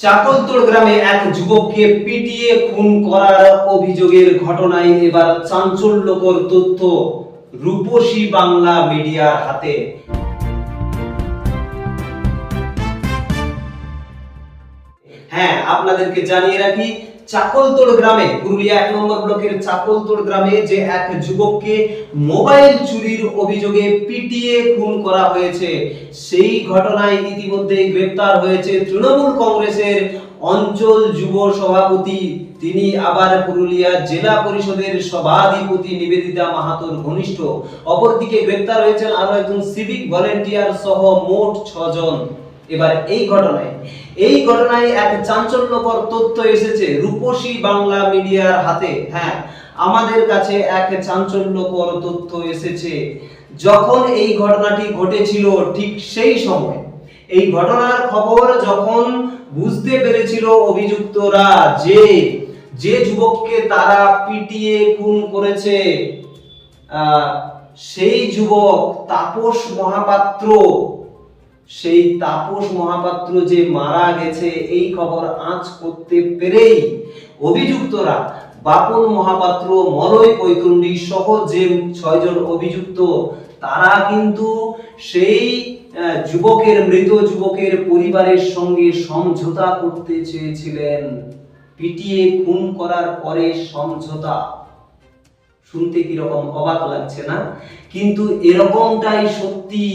চাকলতোড় গ্রামে এক যুবককে পিটিয়ে খুন করার অভিযোগের ঘটনায় এবার চাঞ্চল্যকর তথ্য রূপসী বাংলা মিডিয়ার হাতে। হ্যাঁ আপনাদেরকে জানিয়ে রাখি চাকলতোড় গ্রামে, পুরুলিয়া এক নম্বর ব্লকের চাকলতোড় গ্রামে যে এক যুবককে মোবাইল চুরির অভিযোগে পিটিয়ে খুন করা হয়েছে। সেই ঘটনায় ইতিমধ্যে গ্রেপ্তার হয়েছে তৃণমূল কংগ্রেসের অঞ্চল যুব সভাপতি। তিনি আবার পুরুলিয়া জেলা পরিষদের সভাধিপতি নিবেদিতা মাহাতোর ঘনিষ্ঠ। অপরদিকে গ্রেপ্তার হয়েছেন আরও একজন সিভিক ভলেন্টিয়ার সহ মোট ছজন। এবার এই ঘটনায় এই ঘটনায় এক চাঞ্চল্যকর তথ্য এসেছে রূপসী বাংলা মিডিয়ার হাতে। হ্যাঁ আমাদের কাছে এক চাঞ্চল্যকর তথ্য এসেছে। যখন এই ঘটনাটি ঘটেছিল ঠিক সেই সময়, এই ঘটনার খবর যখন বুঝতে পেরেছিল অভিযুক্তরা যে যে যুবককে তারা পিটিয়ে খুন করেছে সেই যুবক তাপস মহাপাত্র সেই তাপস মহাপাত্র যে মারা গেছে, এই খবর আঁচ করতে পেরেই অভিযুক্তরা বাপন মহাপাত্র, মলয় কৈতন্ডী সহ যে ছয়জন অভিযুক্ত, তারা কিন্তু সেই যুবকের, মৃত যুবকের পরিবারের সঙ্গে সমঝোতা করতে চেয়েছিলেন। পিটিয়ে খুন করার পরে সমঝোতা। শুনতে কীরকম অবাক লাগছে না? কিন্তু এরকমটাই সত্যি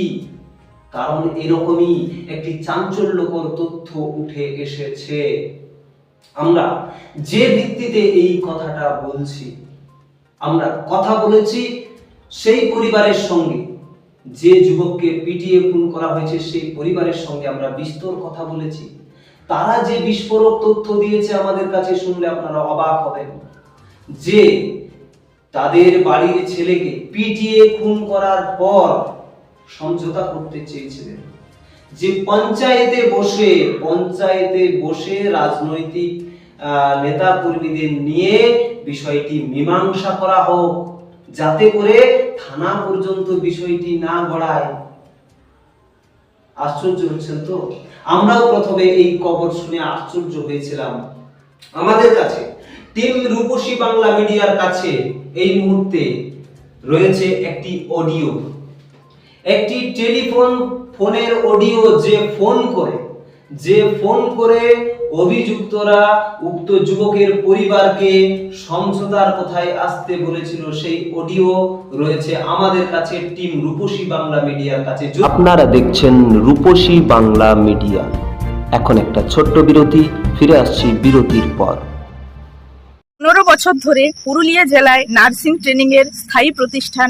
কারণ এরকমই একটি চাঞ্চল্যকর তথ্য উঠে এসেছে। আমরা যে ভিত্তিতে এই কথাটা বলছি, আমরা কথা বলেছি সেই পরিবারের সঙ্গে। যে যুবককে পিটিয়ে খুন করা হয়েছে সেই পরিবারের সঙ্গে আমরা বিস্তর কথা বলেছি। তারা যে বিস্ফোরক তথ্য দিয়েছে আমাদের কাছে শুনলে আপনারা অবাক হবেন। যে তাদের বাড়ির ছেলেকে পিটিয়ে খুন করার পর সমঝোতা করতে চেয়েছিলেন। যে পঞ্চায়েতে বসে পঞ্চায়েতে বসে রাজনৈতিক নেতা কর্মীদের নিয়ে বিষয়টি মীমাংসা করা হোক, যাতে করে থানা পর্যন্ত বিষয়টি না গড়ায়। আশ্চর্য হচ্ছেন তো? আমরাও প্রথমে এই খবর শুনে আশ্চর্য হয়েছিলাম। আমাদের কাছে, টিম রূপসী বাংলা মিডিয়ার কাছে এই মুহূর্তে রয়েছে একটি অডিও। একটি টেলিফোন ফোনের অডিও যে ফোন করে যে ফোন করে অভিযুক্তরা উক্ত যুবকের পরিবারকে সমঝোতার কথায় আসতে বলেছিল সেই অডিও রয়েছে আমাদের কাছে টিম রূপসী বাংলা মিডিয়ার কাছে। আপনারা দেখছেন রূপসী বাংলা মিডিয়া। এখন একটা ছোট্ট বিরতি ফিরে আসছি বিরতির পর। পনেরো বছর ধরে পুরুলিয়া জেলায় নার্সিং ট্রেনিং এর স্থায়ী প্রতিষ্ঠান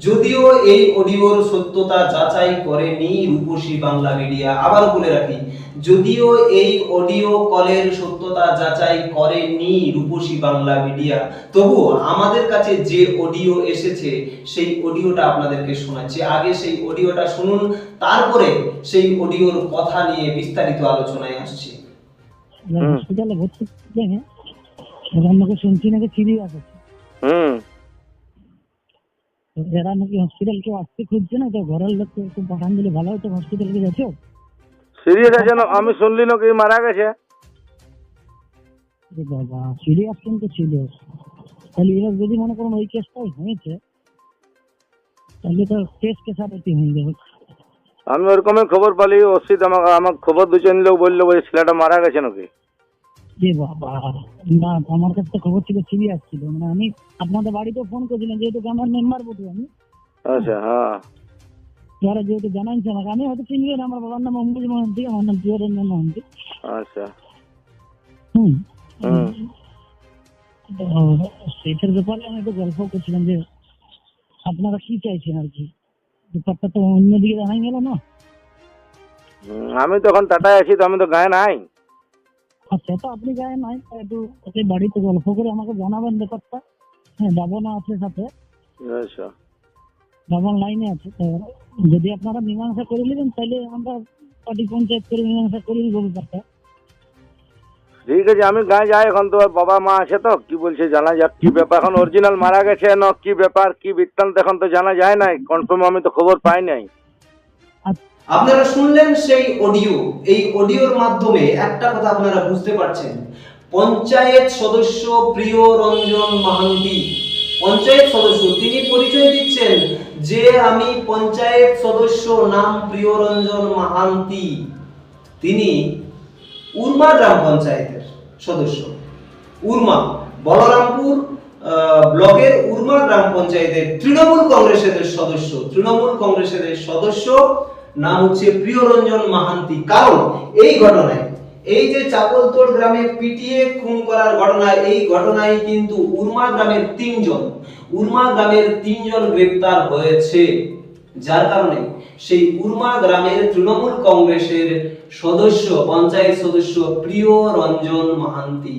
যদিও এই অডিওর সত্যতা যাচাই করেনি রূপসী বাংলা মিডিয়া আবার বলে রাখি যদিও এই অডিও কলের সত্যতা যাচাই করেনি রূপসী বাংলা মিডিয়া তবুও আমাদের কাছে যে অডিও এসেছে সেই অডিওটা আপনাদেরকে শোনাচ্ছি। আগে সেই অডিওটা শুনুন তারপরে সেই অডিওর কথা নিয়ে বিস্তারিত আলোচনায় আসছি। হসপিটালে ভর্তি নাকি শুনছি নাকি সিরিয়াস আছে এরা নাকি হসপিটাল কেউ আসতে খুঁজছে না তো ঘরের লোককে একটু পাঠান দিলে ভালো হতো হসপিটালে গেছো সিরিয়াস আছে না? আমি শুনলি নাকি মারা গেছে? বাবা সিরিয়াস কিন্তু ছিল। তাহলে এবার যদি মনে করুন ওই কেসটাই হয়েছে তাহলে তো কেস কেসারতি হয়ে যাবে। আমি ওরকমই খবর পালি অসিত আমাকে আমার খবর দুজন লোক বলল ওই ছেলেটা মারা গেছে নাকি? যে বাবা না আমার কাছে খবর ছিল সিরিয়াস ছিল মানে আমি আপনাদের বাড়িতে ফোন করেছিলাম যেহেতু আমার মেম্বার বটু আমি। আচ্ছা হ্যাঁ। যারা যেহেতু জানাইছে আমাকে আমি হয়তো চিনবেন আমার বাবার নাম অম্বুজ মহান্তি আমার নাম প্রিয়রঞ্জন মহান্তি। আচ্ছা। হুম। হুম। সেটার ব্যাপারে আমি একটু গল্প করছিলাম যে আপনারা কি চাইছেন আর কি? ব্যাপারটা তো অন্যদিকে জানাই গেল না। আমি তো এখন টাটায় আছি তো আমি তো গায়ে নাই। আচ্ছা তো আপনি গায়ে নাই একটু ওকে বাড়িতে গল্প করে আমাকে জানাবেন ব্যাপারটা। হ্যাঁ বাবনা আছে সাথে। আচ্ছা। বাবন লাইনে আছে যদি আপনারা মীমাংসা করে নেবেন তাহলে আমরা পার্টি পঞ্চায়েত করে মীমাংসা করে দিব ব্যাপারটা। ঠিক আছে আমি গায়ে যাই এখন তো বাবা মা আছে তো কি বলছে জানা যাক কি ব্যাপার? এখন অরিজিনাল মারা গেছে না কি ব্যাপার কি বৃত্তান্ত এখন তো জানা যায় নাই কনফার্ম আমি তো খবর পাই নাই। আপনারা শুনলেন সেই অডিও এই অডিওর মাধ্যমে একটা কথা আপনারা বুঝতে পারছেন। পঞ্চায়েত সদস্য প্রিয় রঞ্জন মাহান্তি। পঞ্চায়েত সদস্য, তিনি পরিচয় দিচ্ছেন যে আমি পঞ্চায়েত সদস্য নাম প্রিয় রঞ্জন মাহান্তি। তিনি উর্মা গ্রাম পঞ্চায়েতের সদস্য। উর্মা, বলরামপুর ব্লকের উর্মা গ্রাম পঞ্চায়েতের তৃণমূল কংগ্রেসের সদস্য। তৃণমূল কংগ্রেসের সদস্য নাম হচ্ছে প্রিয়রঞ্জন মাহান্তি। কারণ এই ঘটনায়, এই যে চাপলতোড় গ্রামে পিটিয়ে খুন করার ঘটনায় এই ঘটনায় কিন্তু উর্মা গ্রামের তিনজন, উর্মা গ্রামের তিনজন গ্রেপ্তার হয়েছে। যার কারণে সেই উর্মা গ্রামের তৃণমূল কংগ্রেসের সদস্য, পঞ্চায়েত সদস্য প্রিয় রঞ্জন মাহান্তি।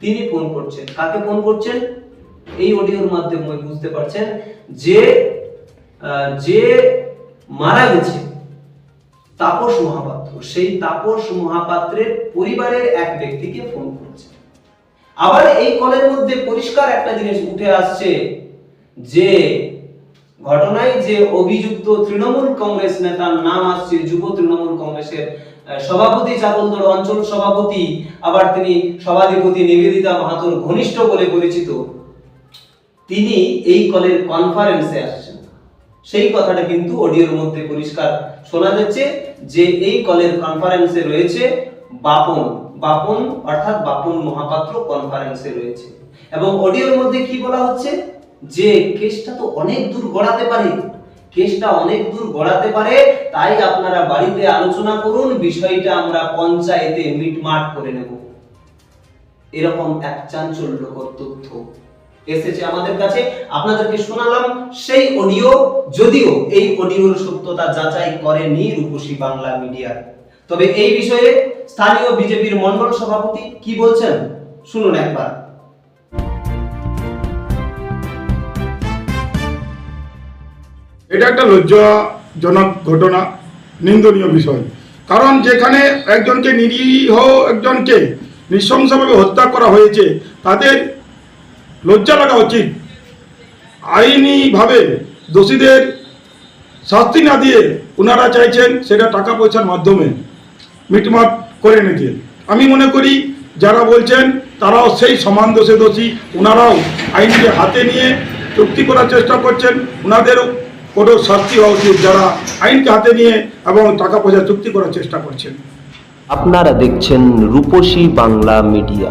তিনি ফোন করছেন। কাকে ফোন করছেন? এই অডিওর মাধ্যমে বুঝতে পারছেন যে যে মারা গেছে তাপস মহাপাত্র। সেই তাপস মহাপাত্রের পরিবারের এক ব্যক্তিকে ফোন করছে। আবার এই কলের মধ্যে পরিষ্কার একটা জিনিস উঠে আসছে যে, ঘটনায় যে অভিযুক্ত তৃণমূল কংগ্রেস নেতার নাম আসছে, যুব তৃণমূল কংগ্রেসের সভাপতি চাকলতর অঞ্চল সভাপতি, আবার তিনি সভাধিপতি নিবেদিতা মাহাতোর ঘনিষ্ঠ বলে পরিচিত। তিনি এই কলের কনফারেন্সে আসছেন। সেই কথাটা কিন্তু অডিওর মধ্যে পরিষ্কার শোনা যাচ্ছে যে এই কলের কনফারেন্সে রয়েছে বাপন। বাপন অর্থাৎ বাপন মহাপাত্র কনফারেন্সে রয়েছে। এবং অডিওর মধ্যে কি বলা হচ্ছে? যে কেসটা তো অনেক দূর গড়াতে পারে। কেসটা অনেক দূর গড়াতে পারে, তাই আপনারা বাড়িতে আলোচনা করুন, বিষয়টা আমরা পঞ্চায়েতে মিটমাট করে নেব। এরকম এক চাঞ্চল্যকর তথ্য। এসেছে আমাদের কাছে। আপনাদেরকে শোনালাম, সেই অডিও যদিও এই অডিওর সত্যতা যাচাই করেনি রূপসী বাংলা মিডিয়া। তবে এই বিষয়ে স্থানীয় বিজেপির মন্ডল সভাপতি কি বলছেন, শুনুন একবার। এটা একটা লজ্জাজনক ঘটনা, নিন্দনীয় বিষয়। কারণ যেখানে একজনকে নিরীহ একজনকে নৃশংসভাবে হত্যা করা হয়েছে, তাদের লজ্জা লাগা উচিত। আইনিভাবে দোষীদের শাস্তি না দিয়ে ওনারা চাইছেন সেটা টাকা পয়সার মাধ্যমে মিটমাট করে নিতে। আমি মনে করি, যারা বলছেন তারাও সেই সমান দোষে দোষী ওনারাও আইনকে হাতে নিয়ে চুক্তি করার চেষ্টা করছেন। ওনাদেরও কঠোর শাস্তি হওয়া উচিত, যারা আইনকে হাতে নিয়ে এবং টাকা পয়সা চুক্তি করার চেষ্টা করছেন। আপনারা দেখছেন রূপসী বাংলা মিডিয়া।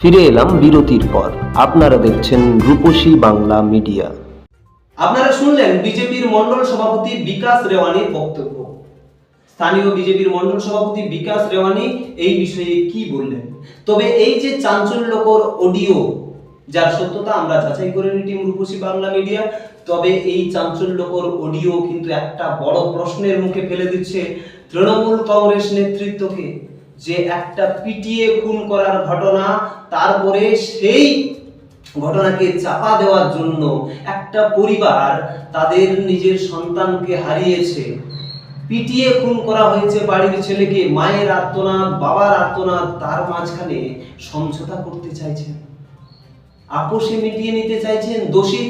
ফিরে এলাম বিরতির পর। আপনারা দেখছেন রূপসী বাংলা মিডিয়া। আপনারা শুনলেন বিজেপির মন্ডল সভাপতি বিকাশ রেওয়ানির বক্তব্য। স্থানীয় বিজেপির মন্ডল সভাপতি বিকাশ রেওয়ানি এই বিষয়ে কি বললেন? তবে এই যে চাঞ্চল্যকর অডিও, যার সত্যতা আমরা যাচাই করে নি টিম রূপসী বাংলা মিডিয়া, তবে এই চাঞ্চল্যকর অডিও কিন্তু একটা বড় প্রশ্নের মুখে ফেলে দিচ্ছে তৃণমূল কংগ্রেস নেতৃত্বকে। যে একটা পিটিয়ে খুন করার ঘটনা, তারপরে সেই ঘটনাকে চাপা দেওয়ার জন্য একটা পরিবার তাদের নিজের সন্তানকে হারিয়েছে। পিটিয়ে খুন করা হয়েছে বাড়ির ছেলেকে, মায়ের আর্তনাদ, বাবার আর্তনাদ, তার মাঝখানে সমঝোতা করতে চাইছেন। আপোষে মিটিয়ে নিতে চাইছেন, দোষী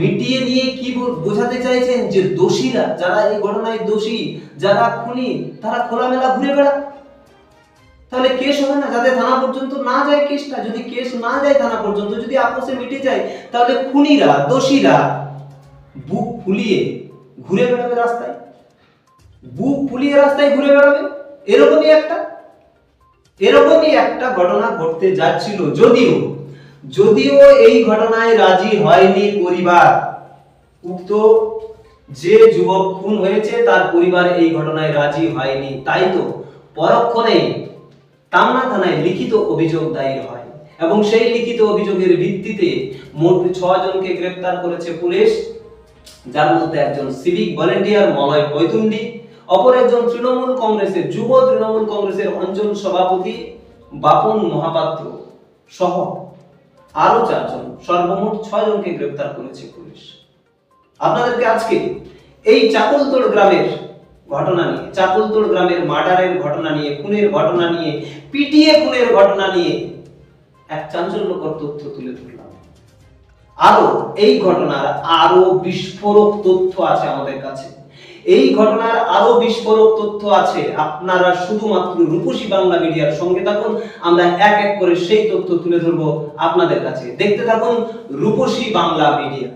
মিটিয়ে নিয়ে কি বোঝাতে চাইছেন যে দোষীরা, যারা এই ঘটনায় দোষী, যারা খুনি, তারা খোলামেলা ঘুরে বেড়া তাহলে কেস হবে না? যাতে থানা পর্যন্ত না যায় কেসটা, যদি কেস না যায় থানা পর্যন্ত, যদি আপোষে মিটে যায়, তাহলে খুনিরা, দোষীরা বুক ফুলিয়ে ঘুরে বেড়াবে রাস্তায়। বুক ফুলিয়ে রাস্তায় ঘুরে বেড়াবে? এরকমই একটা? এরকমই একটা ঘটনা ঘটতে যাচ্ছিল যদিও যদিও এই ঘটনায় রাজি হয়নি পরিবার। উক্ত যে যুবক খুন হয়েছে, তার পরিবার এই ঘটনায় রাজি হয়নি। তাই তো পরক্ষণে টামনা থানায় লিখিত অভিযোগ দায়ের হয় এবং সেই লিখিত অভিযোগের ভিত্তিতে মোট ছজনকে গ্রেপ্তার করেছে পুলিশ, যার মধ্যে একজন সিভিক ভলেন্টিয়ার মলয় বৈতুন্ডি অপর একজন তৃণমূল কংগ্রেসের যুব তৃণমূল কংগ্রেসের অঞ্চল সভাপতি বাপন মহাপাত্র সহ আরও চারজন, সর্বমোট ছজনকে গ্রেপ্তার করেছে পুলিশ। আপনাদেরকে আজকে এই চাকলতোড় গ্রামের ঘটনা নিয়ে চাকলতোড় গ্রামের মার্ডারের ঘটনা নিয়ে, খুনের ঘটনা নিয়ে পিটিএ খুনের ঘটনা নিয়ে এক চাঞ্চল্যকর তথ্য তুলে ধরলাম। আরও এই ঘটনার আরও বিস্ফোরক তথ্য আছে আমাদের কাছে। এই ঘটনার আরও বিস্ফোরক তথ্য আছে, আপনারা শুধুমাত্র রূপসী বাংলা মিডিয়ার সঙ্গে থাকুন, আমরা এক এক করে সেই তথ্য তুলে ধরবো আপনাদের কাছে। দেখতে থাকুন রূপসী বাংলা মিডিয়া।